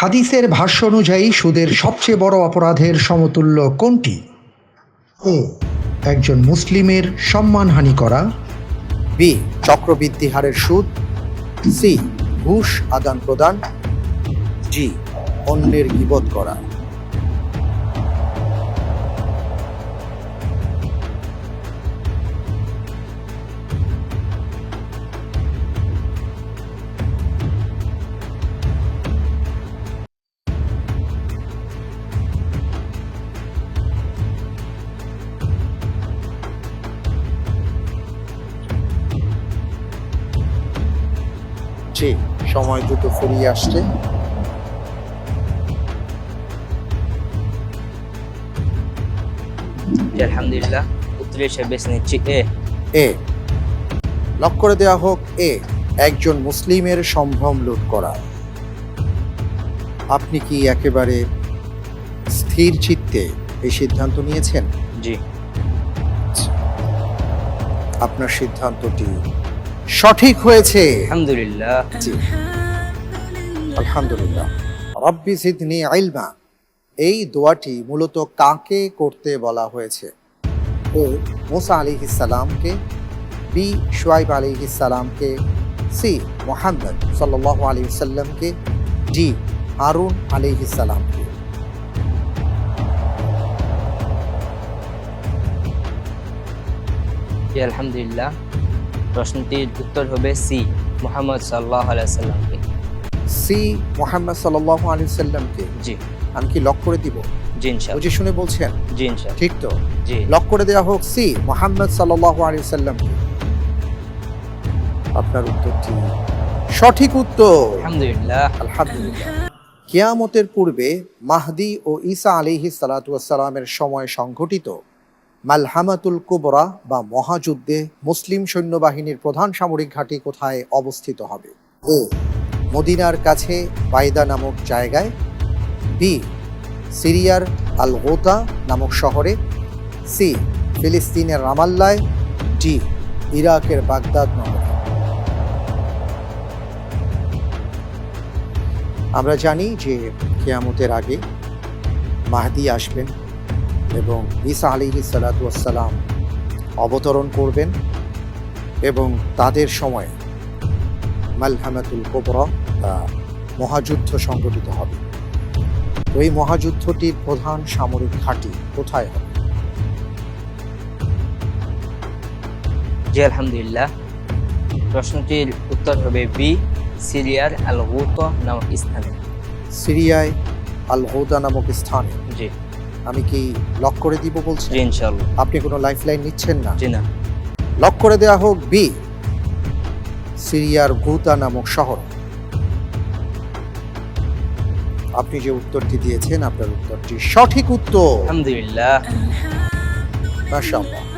হাদিসের ভাষ্য অনুযায়ী সুদের সবচেয়ে বড় অপরাধের সমতুল্য কোনটি? এ একজন মুসলিমের সম্মানহানি করা। বি, চক্রবৃদ্ধি হারের সুদ। সি, ঘুষ আদান প্রদান। জি, অন্যের বিপদ করা। জি সময় দ্রুত ফুরিয়ে আসছে। আলহামদুলিল্লাহ। উত্তর হিসেবে বেছে নিচ্ছি এ। এ। লক করে দেওয়া হোক এ। একজন মুসলিমের সম্ভ্রম লুট করা। আপনি কি একেবারে স্থির চিত্তে এই সিদ্ধান্ত নিয়েছেন? জি। আপনার সিদ্ধান্তটি সঠিক হয়েছে। আলহামদুলিল্লাহ। জি। আলহামদুলিল্লাহ। রব্বি সিদনি ইলমা। এই দোয়াটি মূলত কাকে করতে বলা হয়েছে? ও মুসা আলী ইসালামকে বি শুয়াইব আলী ইসালামকে সি মোহাম্মদ সাল্লাহ আলী সাল্লামকে ডি হারুন আলী ইসালামকে আলহামদুলিল্লাহ। প্রশ্নটির উত্তর হবে সি মোহাম্মদ সাল্লাহ আলাইসাল্লামকে সি মোহাম্মদ সাল্লাহ আলী সাল্লামকে জি। আমি কি লক করে দিব? জি ইনশাল্লাহ বুঝে শুনে বলছেন? জি ঠিক তো? জি। লক করে দেওয়া হোক সি মোহাম্মদ সাল্লাহ আলী সাল্লাম আপনার উত্তরটি সঠিক উত্তর। আলহামদুলিল্লাহ। আলহামদুলিল্লাহ। কিয়ামতের পূর্বে মাহদি ও ঈসা আলিহি সালাতামের সময় সংঘটিত। মালহামাতুল কুবরা বা মহাযুদ্ধে মুসলিম সৈন্যবাহিনীর প্রধান সামরিক ঘাঁটি কোথায় অবস্থিত হবে? ও মদিনার কাছে বাইদা নামক জায়গায়, বি, সিরিয়ার আল গোতা নামক শহরে, সি, ফিলিস্তিনের রামাল্লায়, ডি, ইরাকের বাগদাদ নগরে। আমরা জানি যে কেয়ামতের আগে মাহদি আসবেন। এবং ঈসা আলী সালাতাম অবতরণ করবেন এবং তাদের সময়ে মালহামাতুল কোবরা বা মহাযুদ্ধ সংগঠিত হবে। তো এই মহাযুদ্ধটির প্রধান সামরিক ঘাঁটি কোথায় হবে? জি আলহামদুলিল্লাহ। প্রশ্নটির উত্তর হবে বি সিরিয়ার আল নামক স্থানে। সিরিয়ায় আল নামক স্থানে? জি। আমি কি লক করে দিব বলছি ইনশাআল্লাহ। আপনি কোনো লাইফলাইন নিচ্ছেন না? জি না। লক করে দেয়া হোক বি সিরিয়ার গুতা নামক শহর। আপনি যে উত্তরটি দিয়েছেন আপনার উত্তরটি সঠিক উত্তর। আলহামদুলিল্লাহ। মাশাআল্লাহ।